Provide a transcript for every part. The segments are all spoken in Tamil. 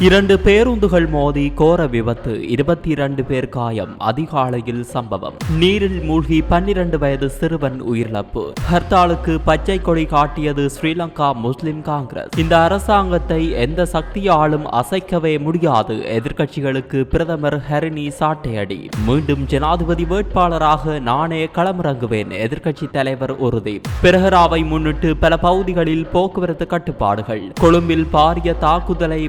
இரண்டு பேருந்துகள் மோதி கோர விபத்து இருபத்தி இரண்டு பேர் காயம் அதிகாலையில் சம்பவம். நீரில் மூழ்கி பன்னிரண்டு வயது சிறுவன் உயிரிழப்பு. ஹர்த்தாலுக்கு பச்சை கொடி காட்டியது ஸ்ரீலங்கா முஸ்லிம் காங்கிரஸ். இந்த அரசாங்கத்தை எந்த சக்தியாலும் அசைக்கவே முடியாது எதிர்க்கட்சிகளுக்கு பிரதமர் ஹரிணி சாட்டையடி. மீண்டும் ஜனாதிபதி வேட்பாளராக நானே களமிறங்குவேன் எதிர்க்கட்சி தலைவர் உறுதி. பிரஹராவை முன்னிட்டு பல பகுதிகளில் போக்குவரத்து கட்டுப்பாடுகள். கொழும்பில் பாரிய தாக்குதலை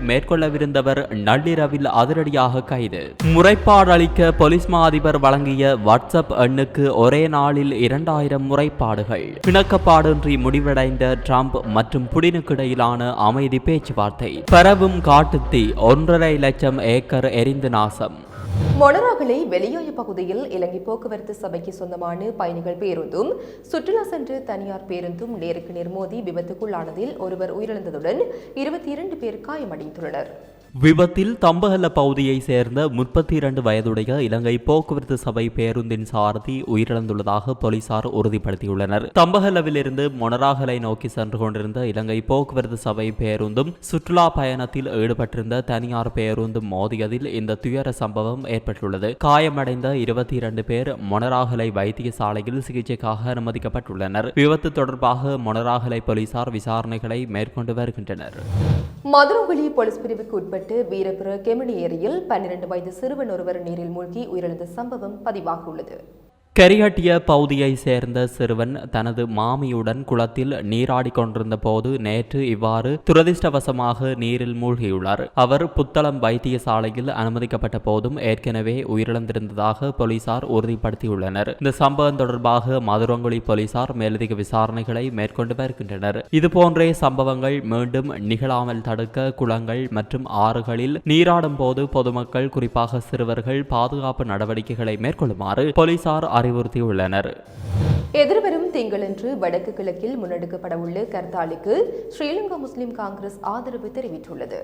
மேற்கொள்ளவிருந்தவர் நள்ளிரவில் அதிரடியாக கைது. முறைப்பாடு அளிக்க போலீஸ் மா அதிபர் வழங்கிய வாட்ஸ்அப் எண்ணுக்கு ஒரே நாளில் இரண்டாயிரம் முறைப்பாடுகள். பிணக்கப்பாடின்றி முடிவடைந்த ட்ரம்ப் மற்றும் புடினுக்கு இடையிலான அமைதி பேச்சுவார்த்தை. பரவும் காட்டுத்தீ ஒன்றரை லட்சம் ஏக்கர் எரிந்து நாசம். மொனராகலை வெளியாய பகுதியில் இலங்கை போக்குவரத்து சபைக்கு சொந்தமான பயணிகள் பேருந்தும் சுற்றுலா சென்று தனியார் பேருந்தும் நேருக்கு நேர் மோதி விபத்துக்குள்ளானதில் ஒருவர் உயிரிழந்ததுடன் இருபத்தி இரண்டு பேர் காயமடைந்துள்ளனர். விபத்தில் தம்பகல்ல பகுதியை சேர்ந்த முப்பத்தி இரண்டு வயதுடைய இலங்கை போக்குவரத்து சபை பேருந்தின் சாரதி உயிரிழந்துள்ளதாக போலீசார் உறுதிப்படுத்தியுள்ளனர். தம்பகல்லவிலிருந்து மொனராகலை நோக்கி சென்று கொண்டிருந்த இலங்கை போக்குவரத்து சபை பேருந்தும் சுற்றுலா பயணத்தில் ஈடுபட்டிருந்த தனியார் பேருந்தும் மோதியதில் இந்த துயர சம்பவம் ஏற்பட்டுள்ளது. காயமடைந்த இருபத்தி இரண்டு பேர் மொனராகலை வைத்தியசாலையில் சிகிச்சைக்காக அனுமதிக்கப்பட்டுள்ளனர். விபத்து தொடர்பாக மொனராகலை போலீசார் விசாரணைகளை மேற்கொண்டு வருகின்றனர். மதுரகுலி போலீஸ் பிரிவுக்கு உட்பட்டு வீரபுர கெமினி ஏரியில் பன்னிரண்டு வயது சிறுவன் ஒருவர் நீரில் மூழ்கி உயிரிழந்த சம்பவம் பதிவாகியுள்ளது கரிகட்டிய பகுதியை சேர்ந்த சிறுவன் தனது மாமியுடன் குளத்தில் நீராடி கொண்டிருந்த போது நேற்று இவ்வாறு துரதிர்ஷ்டவசமாக நீரில் மூழ்கியுள்ளார். அவர் புத்தளம் வைத்தியசாலையில் அனுமதிக்கப்பட்ட போதும் ஏற்கனவே உயிரிழந்திருந்ததாக போலீசார் உறுதிப்படுத்தியுள்ளனர். இந்த சம்பவம் தொடர்பாக மதுரங்குழி போலீசார் மேலதிக விசாரணைகளை மேற்கொண்டு வருகின்றனர். இதுபோன்றே சம்பவங்கள் மீண்டும் நிகழாமல் தடுக்க குளங்கள் மற்றும் ஆறுகளில் நீராடும் போது பொதுமக்கள் குறிப்பாக சிறுவர்கள் பாதுகாப்பு நடவடிக்கைகளை மேற்கொள்ளுமாறு போலீசார் அறிவுறுத்தியுள்ளனர். எதிர்வரும் திங்களன்று வடக்கு கிழக்கில் முன்னெடுக்கப்படவுள்ள கர்த்தாலிக்கு ஸ்ரீலங்கா முஸ்லிம் காங்கிரஸ் ஆதரவு தெரிவித்துள்ளது.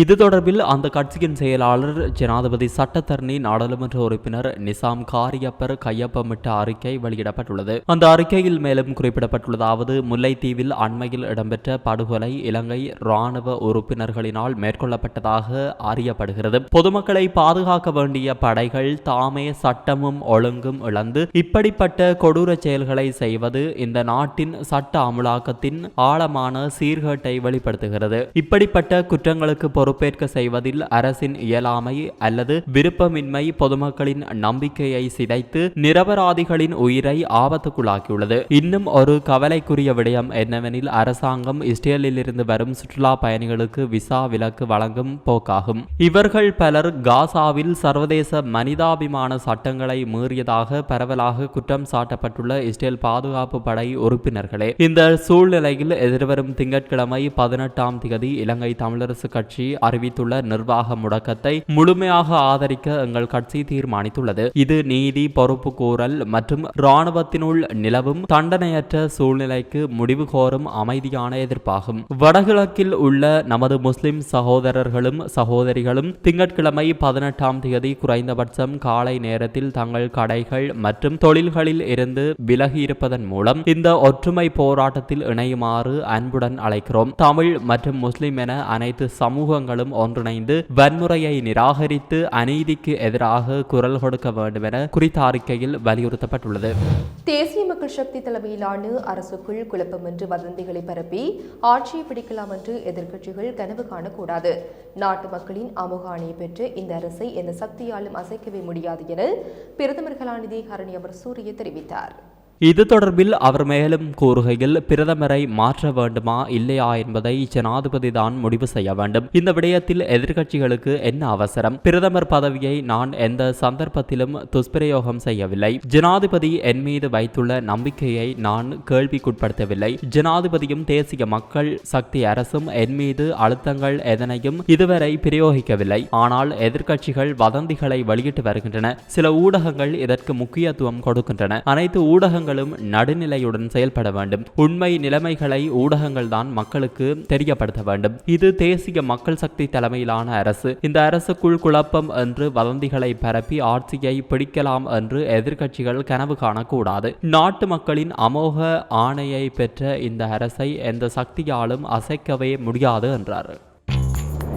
இது தொடர்பில் அந்த கட்சியின் செயலாளர் ஜனாதிபதி சட்டத்தரணி நாடாளுமன்ற உறுப்பினர் நிசாம் காரியப்பர் கையொப்பமிட்ட அறிக்கை வெளியிடப்பட்டுள்ளது. அந்த அறிக்கையில் மேலும் குறிப்பிடப்பட்டுள்ளதாவது முல்லைத்தீவில் அண்மையில் இடம்பெற்ற படுகொலை இலங்கை ராணுவ உறுப்பினர்களினால் மேற்கொள்ளப்பட்டதாக அறியப்படுகிறது. பொதுமக்களை பாதுகாக்க வேண்டிய படைகள் தாமே சட்டமும் ஒழுங்கும் இழந்து இப்படிப்பட்ட கொடூர செயல்களை செய்வது இந்த நாட்டின் சட்ட அமுலாக்கத்தின் ஆழமான சீர்கேட்டை வெளிப்படுத்துகிறது. இப்படிப்பட்ட குற்றங்களுக்கு பொறுப்பேற்க செய்வதில் அரசின் இயலாமை அல்லது விருப்பமின்மை பொதுமக்களின் நம்பிக்கையை சிதைத்து நிரபராதிகளின் உயிரை ஆபத்துக்குள்ளாக்கியுள்ளது. இன்னும் ஒரு கவலைக்குரிய விடயம் என்னவெனில் அரசாங்கம் இஸ்ரேலிலிருந்து வரும் சுற்றுலா பயணிகளுக்கு விசா விலக்கு வழங்கும் போக்காகும். இவர்கள் பலர் காசாவில் சர்வதேச மனிதாபிமான சட்டங்களை மீறியதாக பரவலாக குற்றம் சாட்டப்பட்டுள்ள இஸ்ரேல் பாதுகாப்பு படை உறுப்பினர்களே இந்த சூழ்நிலையில் எதிர்வரும் திங்கட்கிழமை பதினெட்டாம் தேதி இலங்கை தமிழரசு கட்சி அறிவித்துள்ள நிர்வாக முடக்கத்தை முழுமையாக ஆதரிக்க எங்கள் கட்சி தீர்மானித்துள்ளது. இது நீதி பொறுப்பு கூறல் மற்றும் இராணுவத்தினுள் நிலவும் தண்டனையற்ற சூழ்நிலைக்கு முடிவு கோரும் அமைதியான எதிர்ப்பாகும். வடகிழக்கில் உள்ள நமது முஸ்லிம் சகோதரர்களும் சகோதரிகளும் திங்கட்கிழமை பதினெட்டாம் தேதி குறைந்தபட்சம் காலை நேரத்தில் தங்கள் கடைகள் மற்றும் தொழில்களில் இருந்து விலகி இருப்பதன் மூலம் இந்த ஒற்றுமை போராட்டத்தில் இணையுமாறு அன்புடன் அழைக்கிறோம். தமிழ் மற்றும் முஸ்லிம் என அனைத்து சமூக சமூகங்களும் ஒன்றிணைந்து வன்முறையை நிராகரித்து அநீதிக்கு எதிராக குரல் கொடுக்க வேண்டும் என குறித்த அறிக்கையில் வலியுறுத்தப்பட்டுள்ளது. தேசிய மக்கள் சக்தி தலைமையிலான அரசுக்குள் குழப்பம் என்று வதந்திகளை பரப்பி ஆட்சியை பிடிக்கலாம் என்று எதிர்க்கட்சிகள் கனவு காணக்கூடாது. நாட்டு மக்களின் அமுகாணியை பெற்று இந்த அரசை எந்த சக்தியாலும் அசைக்கவே முடியாது என பிரதமர் கலாநிதி ஹரணி அமர் சூரிய தெரிவித்தார். இது தொடர்பில் அவர் மேலும் கூறுகையில் பிரதமரை மாற்ற வேண்டுமா இல்லையா என்பதை ஜனாதிபதி தான் முடிவு செய்ய வேண்டும். இந்த விடயத்தில் எதிர்க்கட்சிகளுக்கு என்ன அவசரம்? பிரதமர் பதவியை நான் எந்த சந்தர்ப்பத்திலும் துஷ்பிரயோகம் செய்யவில்லை. ஜனாதிபதி என் மீது வைத்துள்ள நம்பிக்கையை நான் கேள்விக்குட்படுத்தவில்லை. ஜனாதிபதியும் தேசிய மக்கள் சக்தி அரசும் என் மீது அழுத்தங்கள் எதனையும் இதுவரை பிரயோகிக்கவில்லை. ஆனால் எதிர்க்கட்சிகள் வதந்திகளை வெளியிட்டு வருகின்றன. சில ஊடகங்கள் இதற்கு முக்கியத்துவம் கொடுக்கின்றன. அனைத்து ஊடகங்கள் ஊடகங்களும் நடுநிலையுடன் செயல்பட வேண்டும். உண்மை நிலைமைகளை ஊடகங்கள் தான் மக்களுக்கு தெரியப்படுத்த வேண்டும். இது தேசிய மக்கள் சக்தி தலைமையிலான அரசு. இந்த அரசுக்குள் குழப்பம் என்று வதந்திகளை பரப்பி ஆட்சியை பிடிக்கலாம் என்று எதிர்க்கட்சிகள் கனவு காணக்கூடாது. நாட்டு மக்களின் அமோக ஆணையை பெற்ற இந்த அரசை எந்த சக்தியாலும் அசைக்கவே முடியாது என்றார்.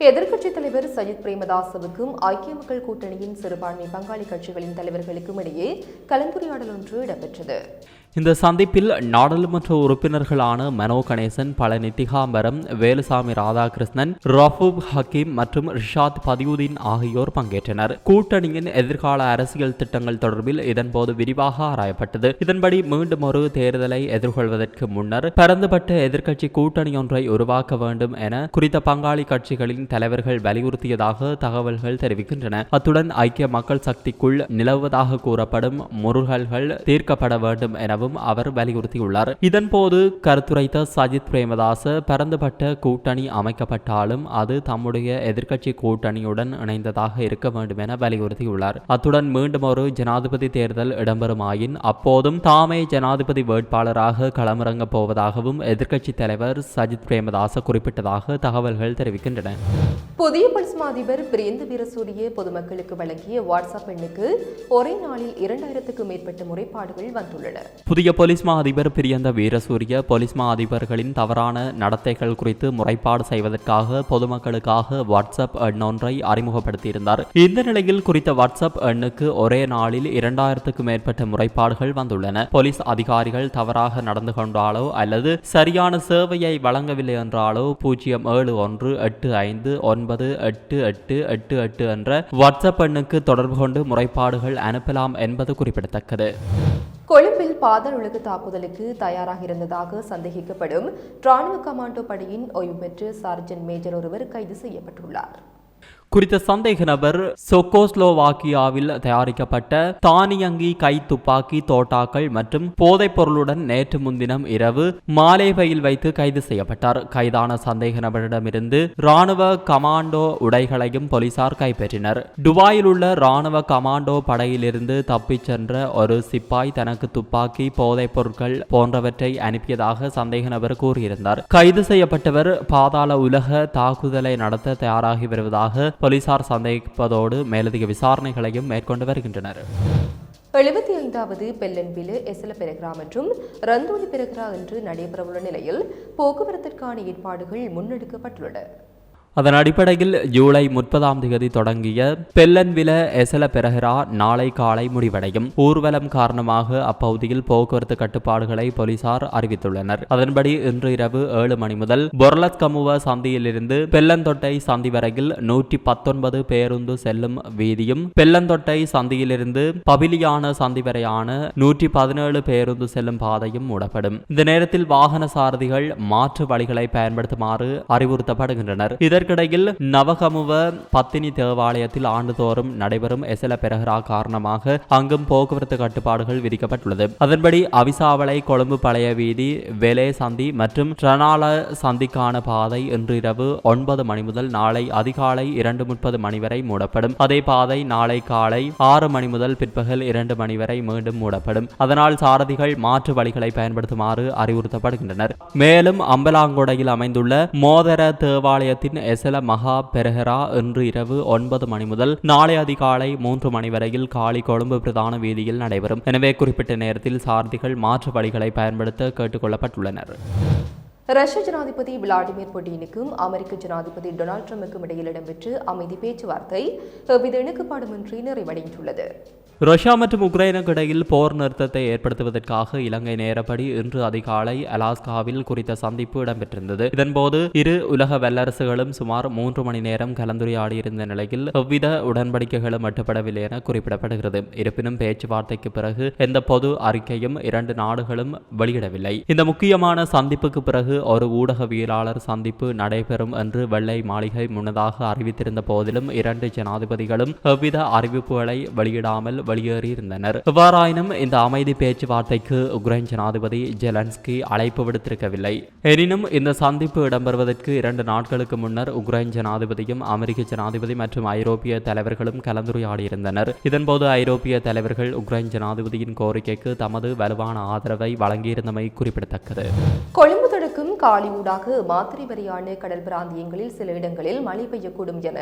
எதிர்க்கட்சித் தலைவர் சஜித் பிரேமதாசவுக்கும் ஐக்கிய மக்கள் கூட்டணியின் சிறுபான்மை பங்காளி கட்சிகளின் தலைவர்களுக்கும் இடையே கலந்துரையாடல் ஒன்று இடம்பெற்றது. இந்த சந்திப்பில் நாடாளுமன்ற உறுப்பினர்களான மனோ கணேசன் பழனி திகாம்பரம் வேலுசாமி ராதாகிருஷ்ணன் ரஃபூப் ஹக்கீம் மற்றும் ரிஷாத் பதியுதீன் ஆகியோர் பங்கேற்றனர். கூட்டணியின் எதிர்கால அரசியல் திட்டங்கள் தொடர்பில் இதன்போது விரிவாக ஆராயப்பட்டது. இதன்படி மீண்டும் ஒரு தேர்தலை எதிர்கொள்வதற்கு முன்னர் பரந்துபட்ட எதிர்க்கட்சி கூட்டணி ஒன்றை உருவாக்க வேண்டும் என குறித்த பங்காளி கட்சிகளின் தலைவர்கள் வலியுறுத்தியதாக தகவல்கள் தெரிவிக்கின்றன. அத்துடன் ஐக்கிய மக்கள் சக்திக்குள் நிலவுவதாக கூறப்படும் முருகல்கள் தீர்க்கப்பட வேண்டும் எனவும் அவர் வலியுறுத்தியுள்ளார். இதன்போது கருத்துரைத்த சஜித் பிரேமதாச பரந்துபட்ட கூட்டணி அமைக்கப்பட்டாலும் அது தம்முடைய எதிர்க்கட்சி கூட்டணியுடன் இணைந்ததாக இருக்க வேண்டும் என வலியுறுத்தியுள்ளார். அத்துடன் மீண்டும் ஒரு ஜனாதிபதி தேர்தல் இடம்பெறுமாயின் அப்போதும் தாமே ஜனாதிபதி வேட்பாளராக களமிறங்கப் போவதாகவும் எதிர்க்கட்சி தலைவர் சஜித் பிரேமதாச குறிப்பிட்டதாக தகவல்கள் தெரிவிக்கின்றன. புதிய பொலிஸ் அதிபர் பிரியந்த வீரசூரிய பொதுமக்களுக்கு வழங்கிய வாட்ஸ்அப் எண்ணுக்கு ஒரே நாளில் இரண்டாயிரத்துக்கும் மேற்பட்ட முறைப்பாடுகள் வந்துள்ளன. புதிய போலீஸ் மா அதிபர் பிரியந்த வீரசூரிய போலீஸ் மா அதிபர்களின் தவறான நடத்தைகள் குறித்து முறைப்பாடு செய்வதற்காக பொதுமக்களுக்காக வாட்ஸ்அப் எண் ஒன்றை அறிமுகப்படுத்தியிருந்தார். இந்த நிலையில் குறித்த வாட்ஸ்அப் எண்ணுக்கு ஒரே நாளில் இரண்டாயிரத்துக்கும் மேற்பட்ட முறைப்பாடுகள் வந்துள்ளன. போலீஸ் அதிகாரிகள் தவறாக நடந்து கொண்டாலோ அல்லது சரியான சேவையை வழங்கவில்லை என்றாலோ பூஜ்ஜியம் ஏழு ஒன்று எட்டு ஐந்து ஒன்பது எட்டு எட்டு எட்டு எட்டு என்ற வாட்ஸ்அப் எண்ணுக்கு தொடர்பு கொண்டு முறைப்பாடுகள் அனுப்பலாம் என்பது குறிப்பிடத்தக்கது. கொழும்பில் பாதாள உலக தாக்குதலுக்கு தயாராக இருந்ததாக சந்தேகிக்கப்படும் ராணுவ கமாண்டோ படையின் ஓய்வு பெற்ற சார்ஜன் மேஜர் ஒருவர் கைது செய்யப்பட்டுள்ளார். குறித்த சந்தேக நபர் சொக்கோஸ்லோவாக்கியாவில் தயாரிக்கப்பட்ட தானியங்கி கை துப்பாக்கி தோட்டாக்கள் மற்றும் போதைப் பொருளுடன் நேற்று முன்தினம் இரவு மாலேவையில் வைத்து கைது செய்யப்பட்டார். கைதான சந்தேக நபரிடமிருந்து ராணுவ கமாண்டோ உடைகளையும் போலீசார் கைப்பற்றினர். துபாயில் உள்ள ராணுவ கமாண்டோ படையிலிருந்து தப்பிச் சென்ற ஒரு சிப்பாய் தனக்கு துப்பாக்கி போதைப் பொருட்கள் போன்றவற்றை அனுப்பியதாக சந்தேக நபர் கூறியிருந்தார். கைது செய்யப்பட்டவர் பாதாள உலக தாக்குதலை நடத்த தயாராகி வருவதாக போலீசார் சந்தேகிப்பதோடு மேலதிக விசாரணைகளையும் மேற்கொண்டு வருகின்றனர். எழுபத்தி ஐந்தாவது பெல்லன்பிலு எசல பெருகிறா மற்றும் ரந்தோலி பெருகிறா என்று நடைபெறவுள்ள நிலையில் போக்குவரத்திற்கான ஏற்பாடுகள் முன்னெடுக்கப்பட்டுள்ளன. அதன் அடிப்படையில் ஜூலை முப்பதாம் தேதி தொடங்கிய பெல்லன்வில எசல பெரஹரா நாளை காலை முடிவடையும். ஊர்வலம் காரணமாக அப்பகுதியில் போக்குவரத்து கட்டுப்பாடுகளை போலீசார் அறிவித்துள்ளனர். அதன்படி இன்று இரவு ஏழு மணி முதல் பொர்லத்கமுவ சந்தியிலிருந்து பெல்லந்தொட்டை சந்தி வரையில் நூற்றி பத்தொன்பது பேருந்து செல்லும் வீதியும் பெல்லந்தொட்டை சந்தியிலிருந்து பபிலியான சந்தி வரையான நூற்றி பதினேழு பேருந்து செல்லும் பாதையும் மூடப்படும். இந்த நேரத்தில் வாகன சாரதிகள் மாற்று வழிகளை பயன்படுத்துமாறு அறிவுறுத்தப்படுகின்றனர். இதற்கு இதற்கிடையில் நவகமுவ பத்தினி தேவாலயத்தில் ஆண்டுதோறும் நடைபெறும் எசல பெரஹரா காரணமாக அங்கும் போக்குவரத்து கட்டுப்பாடுகள் விதிக்கப்பட்டுள்ளது. அதன்படி அவிசாவளை கொழும்பு பழைய வீதி வெலே சந்தி மற்றும் ட்ரனால சந்திக்கான பாதை இன்றிரவு ஒன்பது மணி முதல் நாளை அதிகாலை இரண்டு முப்பது மணி வரை மூடப்படும். அதே பாதை நாளை காலை ஆறு மணி முதல் பிற்பகல் இரண்டு மணி வரை மீண்டும் மூடப்படும். அதனால் சாரதிகள் மாற்று வழிகளை பயன்படுத்துமாறு அறிவுறுத்தப்படுகின்றனர். மேலும் அம்பலாங்கொடையில் அமைந்துள்ள மோதர தேவாலயத்தின் எசல மகா பெரஹரா இன்று இரவு ஒன்பது மணி முதல் நாளை அதிகாலை மூன்று மணி வரையில் காலி கொழும்பு பிரதான வீதியில் நடைபெறும். எனவே குறிப்பிட்ட நேரத்தில் சாரதிகள் மாற்று வழிகளை பயன்படுத்த கேட்டுக்கொள்ளப்பட்டுள்ளனர் ரஷ்ய ஜனாதிபதி விளாடிமிர் புட்டினுக்கும் அமெரிக்க ஜனாதிபதி டொனால்ட் ட்ரம்புக்கும் இடையில் இடம்பெற்று அமைதி பேச்சுவார்த்தை எவ்வித இணக்கப்பாடுமின்றி நிறைவடைந்துள்ளது. ரஷ்யா மற்றும் உக்ரைனுக்கு இடையில் போர் நிறுத்தத்தை ஏற்படுத்துவதற்காக இலங்கை நேரப்படி இன்று அதிகாலை அலாஸ்காவில் குறித்த சந்திப்பு இடம்பெற்றிருந்தது. இதன்போது இரு உலக வல்லரசுகளும் சுமார் மூன்று மணி நேரம் கலந்துரையாடியிருந்த நிலையில் எவ்வித உடன்படிக்கைகளும் எட்டப்படவில்லை என குறிப்பிடப்படுகிறது. இருப்பினும் பேச்சுவார்த்தைக்கு பிறகு எந்த பொது அறிக்கையும் இரண்டு நாடுகளும் வெளியிடவில்லை. இந்த முக்கியமான சந்திப்புக்கு பிறகு ஒரு ஊடகவியலாளர் சந்திப்பு நடைபெறும் என்று வெள்ளை மாளிகை முன்னதாக அறிவித்திருந்த போதிலும் இரண்டு ஜனாதிபதிகளும் எவ்வித அறிவிப்புகளை வெளியிடாமல் வெளியேறியிருந்தனர். எவ்வாறாயினும் இந்த அமைதி பேச்சுவார்த்தைக்கு உக்ரைன் ஜனாதிபதி ஜெலன்ஸ்கி அழைப்பு விடுத்திருக்கவில்லை. எனினும் இந்த சந்திப்பு இடம்பெறுவதற்கு இரண்டு நாட்களுக்கு முன்னர் உக்ரைன் ஜனாதிபதியும் அமெரிக்க ஜனாதிபதி மற்றும் ஐரோப்பிய தலைவர்களும் கலந்துரையாடியிருந்தனர். இதன்போது ஐரோப்பிய தலைவர்கள் உக்ரைன் ஜனாதிபதியின் கோரிக்கைக்கு தமது வலுவான ஆதரவை வழங்கியிருந்தமை குறிப்பிடத்தக்கது. கொழும்பு தொடக்கும் காலி ஊடாக மாத்திரை வரையான கடல் பிராந்தியங்களில் சில இடங்களில் மழை பெய்யக்கூடும் என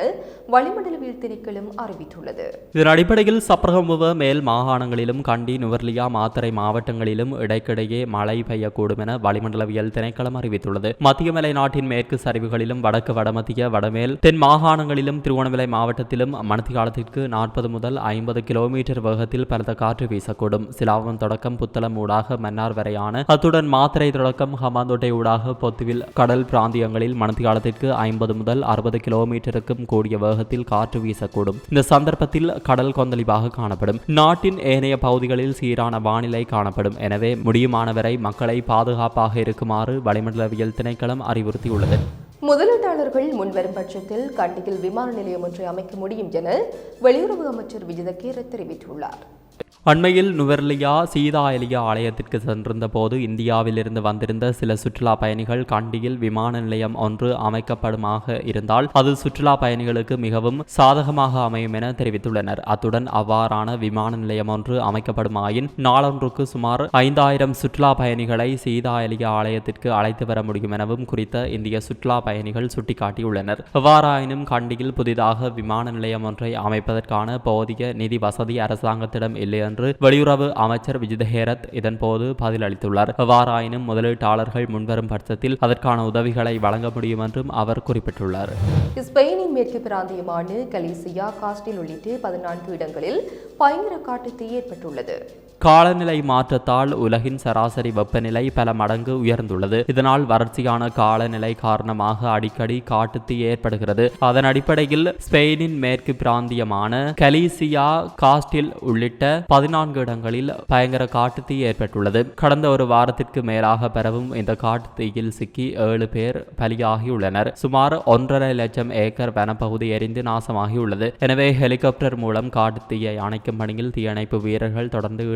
வளிமண்டலவியல் திணைக்களம் அறிவித்துள்ளது. இதன் அடிப்படையில் சப்ரகமுவ மேல் மாகாணங்களிலும் கண்டி நுவர்லியா மாத்திரை மாவட்டங்களிலும் இடைக்கிடையே மழை பெய்யக்கூடும் என வளிமண்டலவியல் திணைக்களம் அறிவித்துள்ளது. மத்திய மலை நாட்டின் மேற்கு சரிவுகளிலும் வடக்கு வடமத்திய வடமேல் தென் மாகாணங்களிலும் திருவோணமலை மாவட்டத்திலும் மணத்திகாலத்திற்கு நாற்பது முதல் ஐம்பது கிலோமீட்டர் வேகத்தில் பலத்த காற்று வீசக்கூடும். சிலாவம் தொடக்கம் புத்தளம் ஊடாக மன்னார் வரையான அத்துடன் மாத்திரை தொடக்கம் ஹமாந்தோட்டை ஊடாக பொத்துவில் கடல் பிராந்தியங்களில் மணத்திகாலத்திற்கு ஐம்பது முதல் அறுபது கிலோமீட்டருக்கும் கூடிய வேகத்தில் காற்று வீசக்கூடும். இந்த சந்தர்ப்பத்தில் கடல் கொந்தளிப்பாக காணப்படும். நாட்டின் ஏனைய பகுதிகளில் சீரான வானிலை காணப்படும். எனவே முடியுமானவரை மக்களை பாதுகாப்பாக இருக்குமாறு வளிமண்டலவியல் திணைக்களம் அறிவுறுத்தியுள்ளது. முதலீட்டாளர்கள் முன்வரும் பட்சத்தில் கண்டியில் விமான நிலையம் ஒன்றை அமைக்க முடியும் என வெளியுறவு அமைச்சர் விஜித தெரிவித்துள்ளார். அண்மையில் நுவர்லியா சீதாயலியா ஆலயத்திற்கு சென்றிருந்த போது இந்தியாவிலிருந்து வந்திருந்த சில சுற்றுலா பயணிகள் கண்டியில் விமான நிலையம் ஒன்று அமைக்கப்படுமாக இருந்தால் அது சுற்றுலா பயணிகளுக்கு மிகவும் சாதகமாக அமையும் என தெரிவித்துள்ளனர். அத்துடன் அவ்வாறான விமான நிலையம் ஒன்று அமைக்கப்படுமாயின் நாளொன்றுக்கு சுமார் ஐந்தாயிரம் சுற்றுலா பயணிகளை சீதாயலியா ஆலயத்திற்கு அழைத்து வர முடியும் எனவும் குறித்த இந்திய சுற்றுலா பயணிகள் சுட்டிக்காட்டியுள்ளனர். எவ்வாறாயினும் கண்டியில் புதிதாக விமான நிலையம் ஒன்றை அமைப்பதற்கான போதிய நிதி வசதி அரசாங்கத்திடம் இல்லை என்று வெளியுறவு அமைச்சர் விஜித ஹேரத் இதன்போது பதிலளித்துள்ளார். எவ்வாறாயினும் முதலீட்டாளர்கள் முன்வரும் பட்சத்தில் அதற்கான உதவிகளை வழங்க முடியும் என்றும் அவர் குறிப்பிட்டுள்ளார். ஸ்பெயினின் மேற்கு பிராந்தியமான கலீசியா காஸ்டில் உள்ளிட்ட பதினான்கு இடங்களில் பயங்கர காட்டுத்தீ ஏற்பட்டுள்ளது. காலநிலை மாற்றத்தால் உலகின் சராசரி வெப்பநிலை பல மடங்கு உயர்ந்துள்ளது. இதனால் வறட்சியான காலநிலை காரணமாக அடிக்கடி காட்டுத்தீ ஏற்படுகிறது. அதன் அடிப்படையில் ஸ்பெயினின் மேற்கு பிராந்தியமான கலீசியா காஸ்டில் உள்ளிட்ட பதினான்கு இடங்களில் பயங்கர காட்டுத்தீ ஏற்பட்டுள்ளது. கடந்த ஒரு வாரத்திற்கு மேலாக பரவும் இந்த காட்டுத்தீயில் சிக்கி ஏழு பேர் பலியாகியுள்ளனர். சுமார் ஒன்றரை லட்சம் ஏக்கர் வனப்பகுதி எரிந்து நாசமாகியுள்ளது. எனவே ஹெலிகாப்டர் மூலம் காட்டுத்தீயை அணைக்கும் பணியில் தீயணைப்பு வீரர்கள் தொடர்ந்து